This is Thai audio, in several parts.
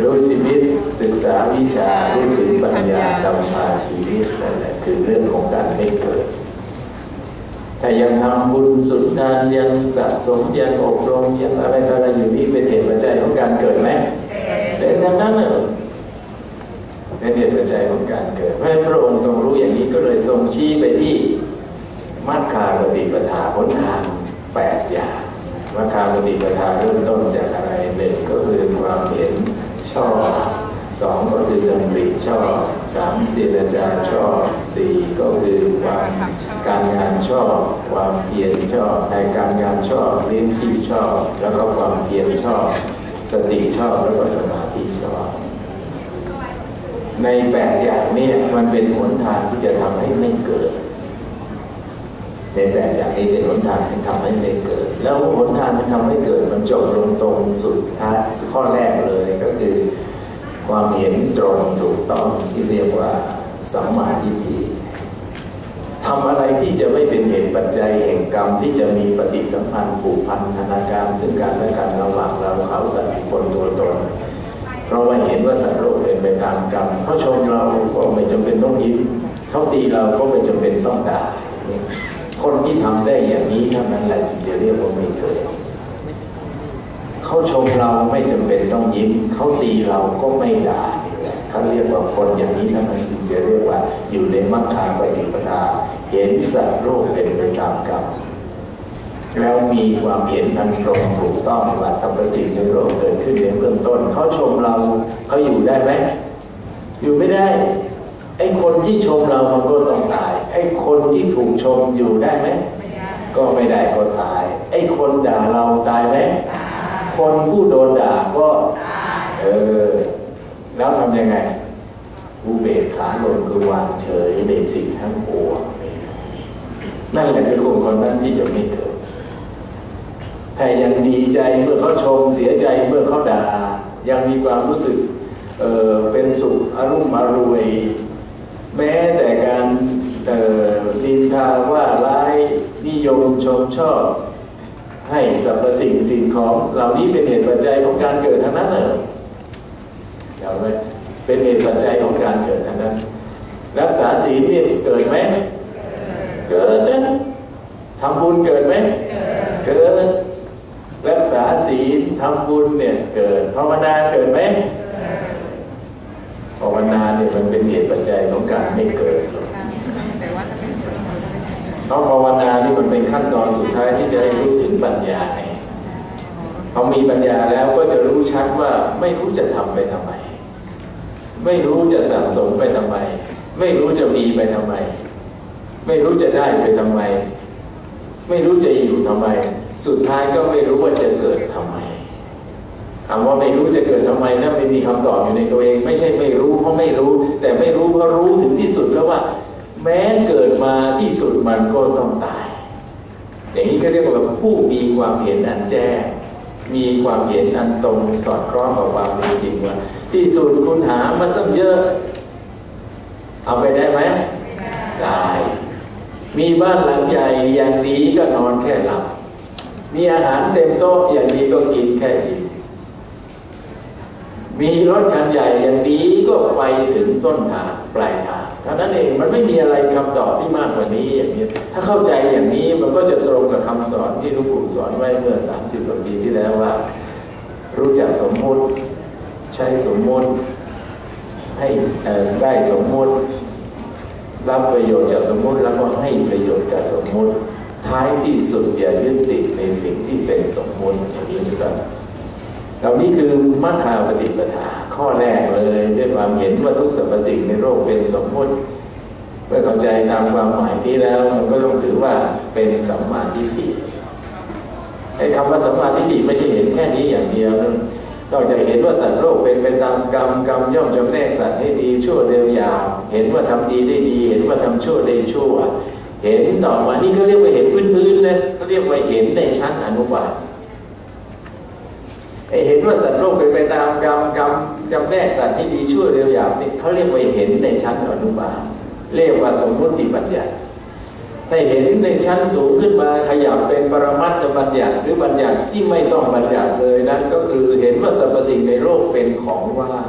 รู้ชีวิตศึกษาวิชารู้ถึงปัญญาดำพาชีวิตนั่นแหละคือเรื่องของการไม่เกิดถ้ายังทำบุญสุดทานยังสะสมยังอบรมยังอะไรต่ออะไรอยู่นี่เป็นเหตุปัจจัยของการเกิดไหมเป็นดังนั้นน่ะเป็นเหตุปัจจัยของการเกิดเพราะพระองค์ทรงรู้อย่างนี้ก็เลยทรงชี้ไปที่มัคคาปฏิปทาผลทางแปดอย่างมัคคาปฏิปทาเริ่มต้นจากอะไรหนึ่งก็คือความเห็นชอบสองก็คือดำริชอบสามเจรจาชอบ สี่ก็คือความการงานชอบ ความเพียรชอบในการงานชอบเลี้ยงชีพชอบ แล้วก็ความเพียรชอบ สติชอบแล้วก็สมาธิชอบ ในแปดอย่างนี้มันเป็นหนทางที่จะทำให้ไม่เกิด ในแปดอย่างนี้เป็นหนทางที่ทำให้ไม่เกิด แล้วหนทางที่ทำให้เกิดมันจบลงตรงสุดท้ายข้อแรกเลยก็คือความเห็นตรงถูกต้องที่เรียกว่า สัมมาทิฏฐิทำอะไรที่จะไม่เป็นเหตุปัจจัยแห่งกรรมที่จะมีปฏิสัมพันธ์ผูกพันธนาการซึ่งกันและกันระหว่างเราเขาสัตว์คนตัวตนเพราะว่าเห็นว่าสัตว์โลกเป็นไปตามกรรมเขาชมเราก็ไม่จำเป็นต้องยิ้มเขาตีเราก็ไม่จำเป็นต้องด่าคนที่ทำได้อย่างนี้เท่านั้นแหละจึงจะเรียกว่าไม่เกิดเขาชมเราไม่จำเป็นต้องยิ้มเขาตีเราก็ไม่ด่า เขาเรียกว่าคนอย่างนี้เท่านั้นจึงจะเรียกว่า อยู่ในมรรคาปฏิปทา เห็นสัตว์โลกเป็นไปตามกรรมแล้วมีความเห็นอันตรงถูกต้องว่าธรรมสิ่งในโลกเกิดขึ้นในเบื้องต้นเขาชมเราเขาอยู่ได้ไหมอยู่ไม่ได้ไอ้คนที่ชมเรามันก็ต้องตายไอ้คนที่ถูกชมอยู่ได้ไหมก็ไม่ได้ก็ตาย ไอ้คนด่าเราตายไหมคนผู้โดนด่าก็ เออ แล้วทำยังไงอุเบกขาลงคือวางเฉยในสิ่งทั้งปวงนี่นั่นแหละคือคนคนนั้นที่จะไม่เกิดถ้ายังดีใจเมื่อเขาชมเสียใจเมื่อเขาด่า ยังมีความรู้สึกเเป็นสุขอารมณ์อรวย แม้แต่การเอ่อนินทาว่าร้ายนิยมชมชอบ ให้สรรพสิ่งสิ่งของเหล่านี้เป็นเหตุปัจจัยของการเกิดทั้งนั้นเลย เห็นไหมเป็นเหตุปัจจัยของการเกิดทั้งนั้น รักษาศีลเนี่ยเกิดไหมเกิดนะทำบุญเกิดไหมเกิดรักษาศีลทำบุญเนี่ยเกิดภาวนาเกิดไหมภาวนาเนี่ยมันเป็นเหตุปัจจัยของการไม่เกิดหรอกแต่ว่าถ้าเป็นส่วนของเพราะภาวนานี่มันเป็นขั้นตอนสุดท้ายที่จะให้รู้ถึงปัญญาไงพอมีปัญญาแล้วก็จะรู้ชัดว่าไม่รู้จะทำไปทำไม ไม่รู้จะสั่งสมไปทำไม ไม่รู้จะมีไปทำไม ไม่รู้จะได้ไปทำไม ไม่รู้จะอยู่ทำไม สุดท้ายก็ไม่รู้ว่าจะเกิดทำไมถามว่าไม่รู้จะเกิดทำไมถ้าไม่มีคำตอบอยู่ในตัวเอง ไม่ใช่ไม่รู้เพราะไม่รู้ แต่ไม่รู้เพราะรู้ถึงที่สุดแล้วว่า แม้เกิดมาที่สุดมันก็ต้องตาย อย่างนี้ก็เรียกว่าผู้มีความเห็นอันแจ้ง มีความเห็นอันตรงสอดคล้องกับความเป็นจริงว่าที่สุดคุณหามันต้องเยอะ เอาไปได้ไหมได้มีบ้านหลังใหญ่อย่างนี้ก็นอนแค่หลับ มีอาหารเต็มโต๊ะอย่างนี้ก็กินแค่อิ่มมีรถคันใหญ่อย่างนี้ก็ไปถึงต้นทางปลาย ท่านั้นเองมันไม่มีอะไรคำตอบที่มากกว่านี้อย่างนี้ถ้าเข้าใจอย่างนี้มันก็จะตรงกับคำสอนที่หลูกปู่สอนไว้เมื่อ 30กว่าปีที่แล้วว่า รู้จักสมมุติใช้สมมุติ ให้ได้สมมุติ รับประโยชน์จากสมมุติแล้วก็ให้ประโยชน์กับสมมุติ ท้ายที่สุดอย่ายึดติดในสิ่งที่เป็นสมมุติอย่างนี้นะครับเหล่านี้คือมัคคาปฏิปทาข้อแรกเลยด้วยความเห็นว่าทุกสรรพสิ่งในโลกเป็นสมมติเมื่อเข้าใจตามความหมายนี้แล้วมันก็ต้องถือว่าเป็นสัมมาทิฏฐิไอ้คำว่าสัมมาทิฏฐิไม่ใช่เห็นแค่นี้อย่างเดียวนะนอกจากเห็นว่าสัตว์โลกเป็นไปตามกรรมกรรมย่อมจำแนกสัตว์ให้ดีชั่วเร็วยาว เห็นว่าทำดีได้ดี เห็นว่าทำชั่วได้ชั่ว เห็นต่อมานี่เขาเรียกว่าเห็นพื้นๆนะเขาเรียกว่าเห็นในชั้นอนุบาลไอ้เห็นว่าสัตว์โลกเป็นไปตามกรรมกรรม จำแนกสัตว์ที่ดีชั่วเร็วยาวนี่เขาเรียกว่าเห็นในชั้นอนุบาลเรียกว่าสมมติปัญญาให้เห็นในชั้นสูงขึ้นมาขยับเป็นปรมัตถบัญญัติหรือบัญญัติที่ไม่ต้องบัญญัติเลยนั้น ก็คือเห็นว่าสรรพสิ่งในโลกเป็นของว่าง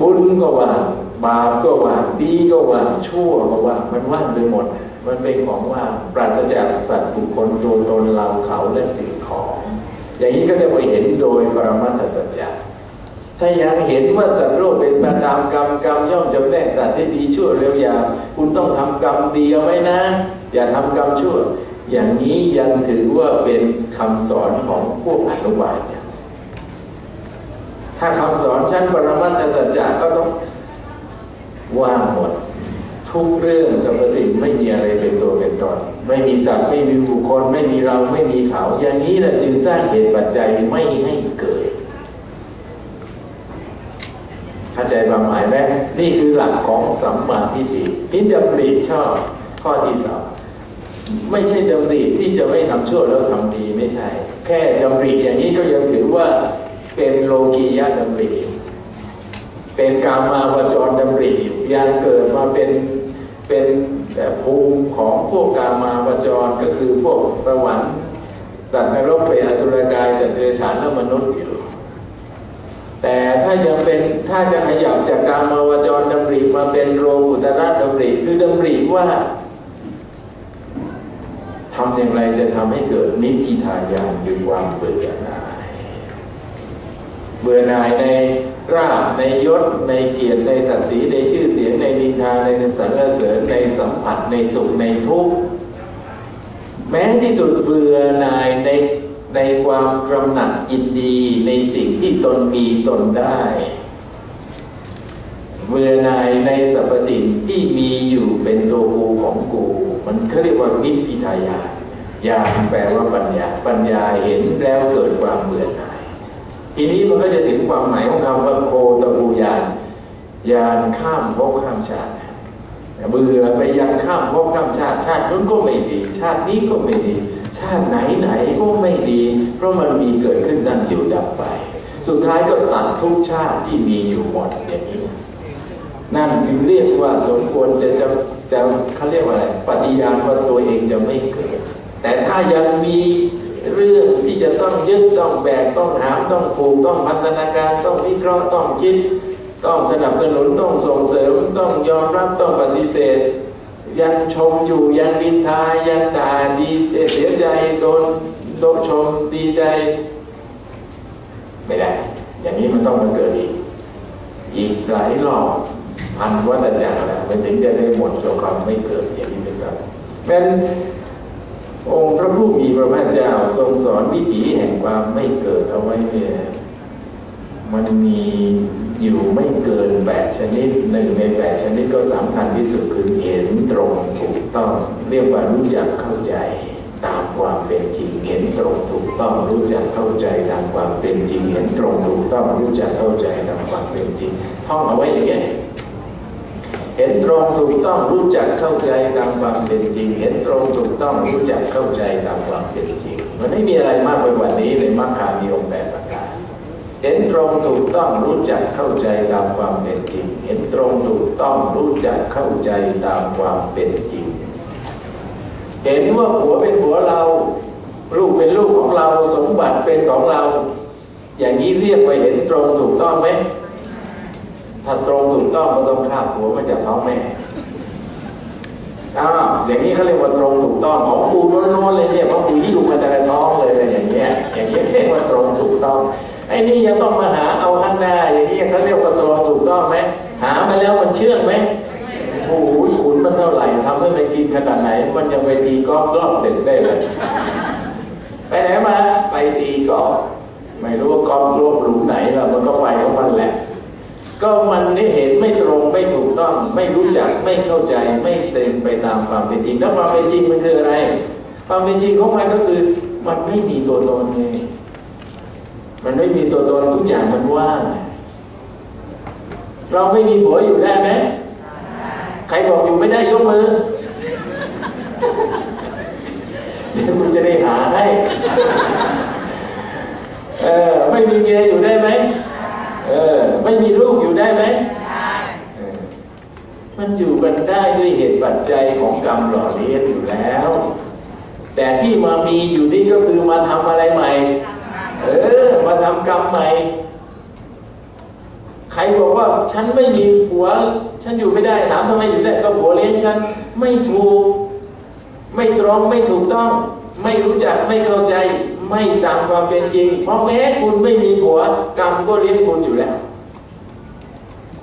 บุญก็ว่างบาปก็ว่างดีก็ว่างชั่วก็ว่างมันว่างไปหมด มันเป็นของว่างปราศจากสัตว์บุคคลตัวตนเราเขาและสิ่งของ อย่างนี้ก็เรียกว่าเห็นโดยปรมัตถสัจจะถ้ายังเห็นว่าสัตว์โลกเป็นไปตามกรรมกรรมย่อมจำแนกสัตว์ที่ดีชั่วเร็วยาวคุณต้องทำกรรมดีเอาไว้นะ อย่าทำกรรมชั่ว อย่างนี้ยังถือว่าเป็นคำสอนของพวกอนุบาลเนี่ยถ้าคำสอนชั้นปรมัตถสัจจะก็ต้องว่างหมด ทุกเรื่องสรรพสิ่งไม่มีอะไรเป็นตัวเป็นตน ไม่มีสัตว์ไม่มีบุคคล ไม่มีเราไม่มีเขา อย่างนี้แหละจึงสร้างเหตุปัจจัยไม่ให้เกิดเข้าใจความหมายไหมนี่คือหลักของสัมมาทิฏฐินิดำริชอบข้อที่สองไม่ใช่ดำริที่จะไม่ทำชั่วแล้วทำดีไม่ใช่ แค่ดำริอย่างนี้ก็ยังถือว่าเป็นโลกียะดำริเป็นกามาวจรดำริยังเกิดมาเป็น เป็นแต่ภูมิของพวกกามาวจรก็คือพวกสวรรค์ สัตว์นรกเปรตอสุรกายสัตว์เดรัจฉานและมนุษย์อยู่แต่ถ้ายังเป็นถ้าจะขยับจากกามาวจรดำริมาเป็นโลกุตระดำริคือดำริว่าทำอย่างไรจะทำให้เกิดนิพพิทายานคือความเบื่อหน่าย เบื่อหน่ายในราบในยศ ในเกียรติในศักดิ์ศรีในชื่อเสียงในนินทาในสรรเสริญในสัมผัสในสุขในทุกข์แม้ที่สุดเบื่อหน่ายในในความกำหนัดยินดีในสิ่งที่ตนมีตนได้ เบื่อหน่ายในสรรพสิ่งที่มีอยู่เป็นตัวกูของกู มันเขาเรียกว่านิพพิทายานญาณแปลว่าปัญญา ปัญญาเห็นแล้วเกิดความเบื่อหน่าย ทีนี้มันก็จะถึงความหมายของคำว่าโคตบูยานยานข้ามภพข้ามชาติเบื่อไปยังข้ามภพข้ามชาติชาตินู้นก็ไม่ดี ชาตินี้ก็ไม่ดี ชาติไหนไหนก็ไม่ดี เพราะมันมีเกิดขึ้นตั้งอยู่ดับไป สุดท้ายก็ตัดทุกชาติที่มีอยู่หมดอย่างนี้นั่นจึงเรียกว่าสมควรจะจะจะเขาเรียกว่าอะไรปฏิญาณว่าตัวเองจะไม่เกิด แต่ถ้ายังมี เรื่องที่จะต้องยึดต้องแบกต้องหามต้องผูกต้องพัฒนาการต้องวิเคราะห์ต้องคิด ต้องสนับสนุนต้องส่งเสริมต้องยอมรับต้องปฏิเสธ ยังชมอยู่ยังดินทายังด่าดีเสียใจโดนโดนชมดีใจ ไม่ได้ อย่างนี้มันต้องมาเกิดอีกอีกหลายรอบพันวัฏจักรแล้วมันถึงจะได้หมดจาความไม่เกิดอย่างนี้เป็นต้นเป็น องค์พระผู้มีพระภาคเจ้าทรงสอนวิถีแห่งความไม่เกิดเอาไว้เนี่ยมันมีอยู่ไม่เกินแปดชนิดหนึ่งในแปดชนิดก็สำคัญที่สุดคือเห็นตรงถูกต้อง เรียกว่ารู้จักเข้าใจตามความเป็นจริงเห็นตรงถูกต้อง รู้จักเข้าใจตามความเป็นจริง เห็นตรงถูกต้อง รู้จักเข้าใจตามความเป็นจริงท่องเอาไว้อย่างเงี้ย เห็นตรงถูกต้องรู้จักเข้าใจตามความเป็นจริง เห็นตรงถูกต้องรู้จักเข้าใจตามความเป็นจริง มันไม่มีอะไรมากไปกว่านี้เลยมรรคามีองค์แปดประการเห็นตรงถูกต้องรู้จักเข้าใจตามความเป็นจริง เห็นตรงถูกต้องรู้จักเข้าใจตามความเป็นจริง เห็นว่าผัวเป็นผัวเราลูกเป็นลูกของเราสมบัติเป็นของเรา อย่างนี้เรียกว่าเห็นตรงถูกต้องไหม ถ้าตรงถูกต้องก็ต้องฆ่าผัวมาจากท้องแม่อ้าวอย่างนี้เขาเรียกว่าตรงถูกต้องของกูล้วนๆเลยเนี่ยเพราะกูหิ้วมาแต่ท้องเลยอะไรอย่างเงี้ยอย่างนี้ยเรียกว่าตรงถูกต้องไอ้นี่ยังต้องมาหาเอาข้างหน้า อย่างนี้เขาเรียกว่าตรงถูกต้องไหมหามาแล้วมันเชื่องไหมโอ้โหขุนมันเท่าไหร่ทำให้มันกินขนาดไหน มันยังไปตีกอล์ฟรอบดึกได้เลย ไปไหนมาไปตีกอล์ฟไม่รู้ว่ากอล์ฟรวบหลุมไหนแล้วมันก็ไปของมันแหละ ก็มันนี่เห็นไม่ตรงไม่ถูกต้อง ไม่รู้จักไม่เข้าใจไม่เต็มไปตามความเป็นจริง แล้วความเป็นจริงมันคืออะไร ความเป็นจริงของมันก็คือ มันไม่มีตัวตนไงมันไม่มีตัวตนทุกอย่างมันว่างเราไม่มีผัวอยู่ได้ไหมใครบอกอยู่ไม่ได้ยกมือเดี๋ยวคุณจะได้หาให้เออไม่มีเมียอยู่ได้ไหม เออ ไม่มีลูกอยู่ได้ไหมเออมันอยู่กันได้ด้วยเหตุปัจจัยของกรรมหล่อเลี้ยงอยู่แล้ว แต่ที่มามีอยู่นี่ก็คือมาทำอะไรใหม่ เออ มาทำกรรมใหม่ ใครบอกว่าฉันไม่มีผัว ฉันอยู่ไม่ได้ถามทำไมอยู่ได้ก็ผัวเลี้ยงฉันไม่ถูก ไม่ตรงไม่ถูกต้อง ไม่รู้จักไม่เข้าใจ ไม่ตามความเป็นจริง เพราะแม้คุณไม่มีผัวกรรมก็เลี้ยงคุณอยู่แล้ว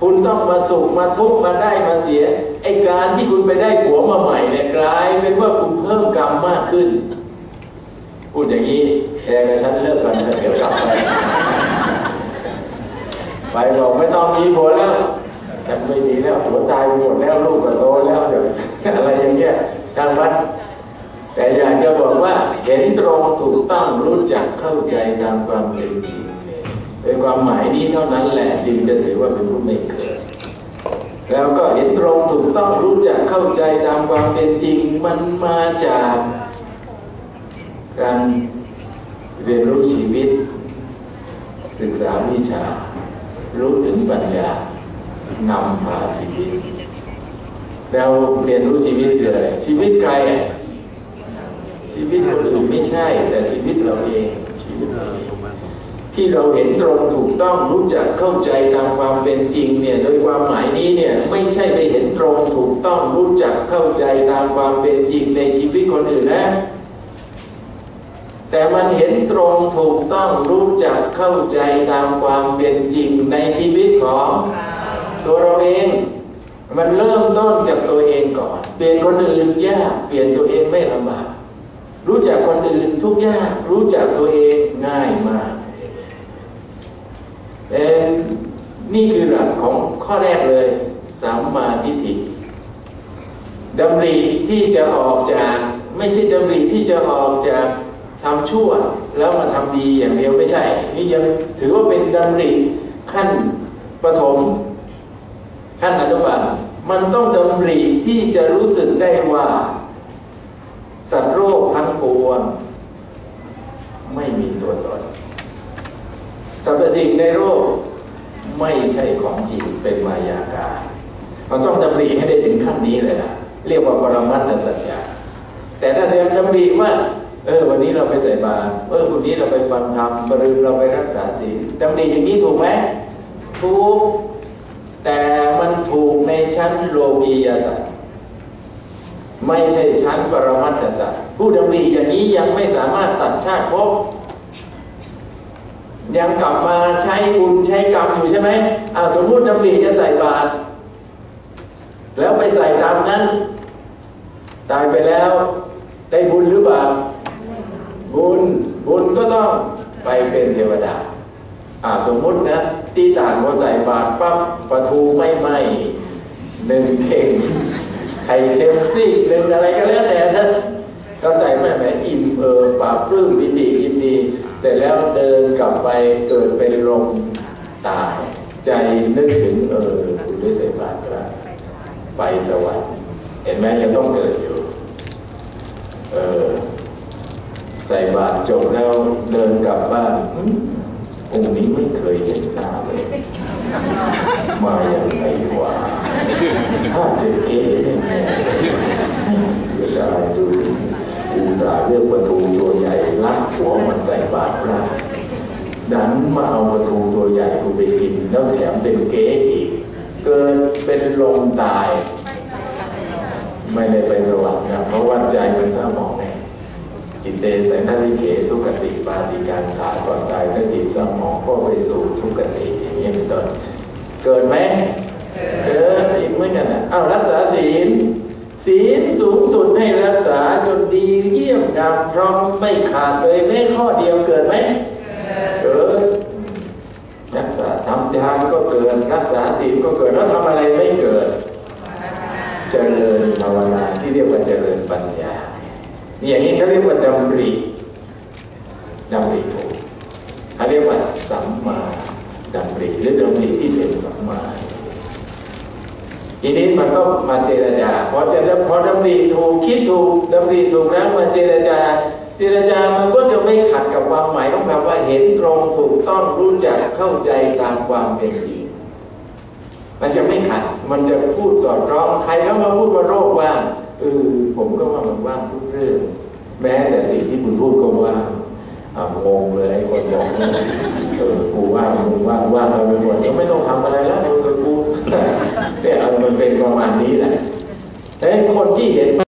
คุณต้องมาสุขมาทุกข์มาได้มาเสียไอการที่คุณไปได้ผัวมาใหม่เนี่ยกลายเป็นว่าคุณเพิ่มกรรมมากขึ้นพูดอย่างนี้แกกับฉันเลิกกันเถอะเดี๋ยวกลับไปไปบอกไม่ต้องมีผัวแล้วฉันไม่มีแล้วผัวตายไปหมดแล้วลูกก็โตแล้วเดี๋ยวอะไรอย่างเงี้ยช่างมัน แต่อยากจะบอกว่าเห็นตรงถูกต้องรู้จักเข้าใจตามความเป็นจริงเนี่ยโดยความหมายนี้เท่านั้นแหละจึงจะถือว่าเป็นผู้ไม่เกิด แล้วก็เห็นตรงถูกต้องรู้จักเข้าใจตามความเป็นจริง มันมาจากการเรียนรู้ชีวิต ศึกษาวิชา รู้ถึงปัญญานำพาชีวิต แล้วเรียนรู้ชีวิตคืออะไรชีวิตใคร ชีวิตคนอื่นไม่ใช่ แต่ชีวิตเราเองชีวิตเราเองที่เราเห็นตรงถูกต้องรู้จักเข้าใจตามความเป็นจริงเนี่ยโดยความหมายนี้เนี่ยไม่ใช่ไปเห็นตรงถูกต้องรู้จักเข้าใจตามความเป็นจริงในชีวิตคนอื่นนะแต่มันเห็นตรงถูกต้องรู้จักเข้าใจตามความเป็นจริงในชีวิตของตัวเราเอง มันเริ่มต้นจากตัวเองก่อน เปลี่ยนคนอื่นยากเปลี่ยนตัวเองไม่ลำบาก รู้จักคนอื่นทุกยากรู้จักตัวเองง่ายมากแต่นี่คือหลักของข้อแรกเลยสัมมาทิฏฐิดำริที่จะออกจากไม่ใช่ดำริที่จะออกจากทำชั่ว แล้วมาทำดีอย่างเดียวไม่ใช่ นี่ยังถือว่าเป็นดำริขั้นปฐมขั้นอนุบาลมันต้องดำริที่จะรู้สึกได้ว่า สัตว์โรคทั้งปวงไม่มีตัวตนสรรพสิ่งในโลกไม่ใช่ของจริงเป็นมายาการมันต้องดำริให้ได้ถึงขั้นนี้เลยนะเรียกว่าปรมัตถสัจจะแต่ถ้าเดินดำริว่าเออวันนี้เราไปใส่บาตรเออวันนี้เราไปฟังธรรมบริเราไปรักษาศีลดำริอย่างนี้ถูกไหมถูกแต่มันถูกในชั้นโลกียสัตว์ ไม่ใช่ชั้นปรมัตถสัตว์ผู้ดำริอย่างนี้ยังไม่สามารถตัดชาติภพยังกลับมาใช้บุญใช้กรรมอยู่ใช่ไหมอาสมมติดำริจะใส่บาตรแล้วไปใส่ตามนั้น ตายไปแล้วได้บุญหรือเปล่าบุญบุญก็ต้องไปเป็นเทวดาอ่าสมมุตินะตีต่างพอใส่บาตรปั๊บปลาทูไม่ไหมหนึ่งเข่ง ไข่เค็มซีกหนึ่งอะไรก็แล้วแต่ท่านก็ใส่ไม่แหมอิ่มเออปราบปลื้มปิติยินดี เสร็จแล้วเดินกลับไปเกิดเป็นลมตาย ใจนึกถึงเออคุณได้ใส่บาตรไปสวรรค์เห็นไหมยังต้องเกิดอยู่เออใส่บาตรจบแล้วเดินกลับบ้านองค์นี้ไม่เคยเห็นหน้าเลย มาอย่างไรวะ ถ้าเจะเก๋แน่ๆเสียดายดูอุตส่าห์เลือกประตูตัวใหญ่ลักหัวมันใส่บาตรพระดันมาเอาประตูตัวใหญ่กูไปกิน แล้วแถมเป็นเก๋อีก เกิดเป็นลมตาย ไม่ได้ไปสวรรค์นะเพราะว่าใจมันสมองไงจิตเตสังฆวิเกทุกขติปาติการขาก่อนตายถ้าจิตสมองก็ไปสู่ทุกขติอย่างนี้เป็นต้นเกิดไหมเกิดอีก เหมือนกันนะอ้าวรักษาศีล ศีลสูงสุดให้รักษาจนดีเยี่ยมดำพร้อมไม่ขาดเลยแม้ข้อเดียวเกิดไหมเกิดรักษาทำทานก็เกิดรักษาศีลก็เกิดแล้วทำอะไรไม่เกิด เจริญภาวนาที่เรียกว่าเจริญปัญญานี่อย่างนี้เขาเรียกว่าดำริดำริถูกเขาเรียกว่าสัมมาดำริหรือดำริที่เป็นสัมมา ทีนี้มันก็มาเจรจาพอจะพอดำริถูกคิดถูกดำริถูกแล้วมาเจรจา เจรจามันก็จะไม่ขัดกับความหมายของคำว่าเห็นตรงถูกต้องรู้จักเข้าใจตามความเป็นจริงมันจะไม่ขัด มันจะพูดสอดคล้องใครก็มาพูดว่าโรคว่างเออผมก็ว่ามันว่างทุกเรื่อง แม้แต่สิ่งที่คุณพูดก็ว่างอ่างงเลยคนบอกเออกูว่างมึงว่างว่างไปหมดก็ไม่ต้องทำอะไรแล้วมึงกับกู เนี่ยเอามันเป็นประมาณนี้แหละแต่คนที่เห็น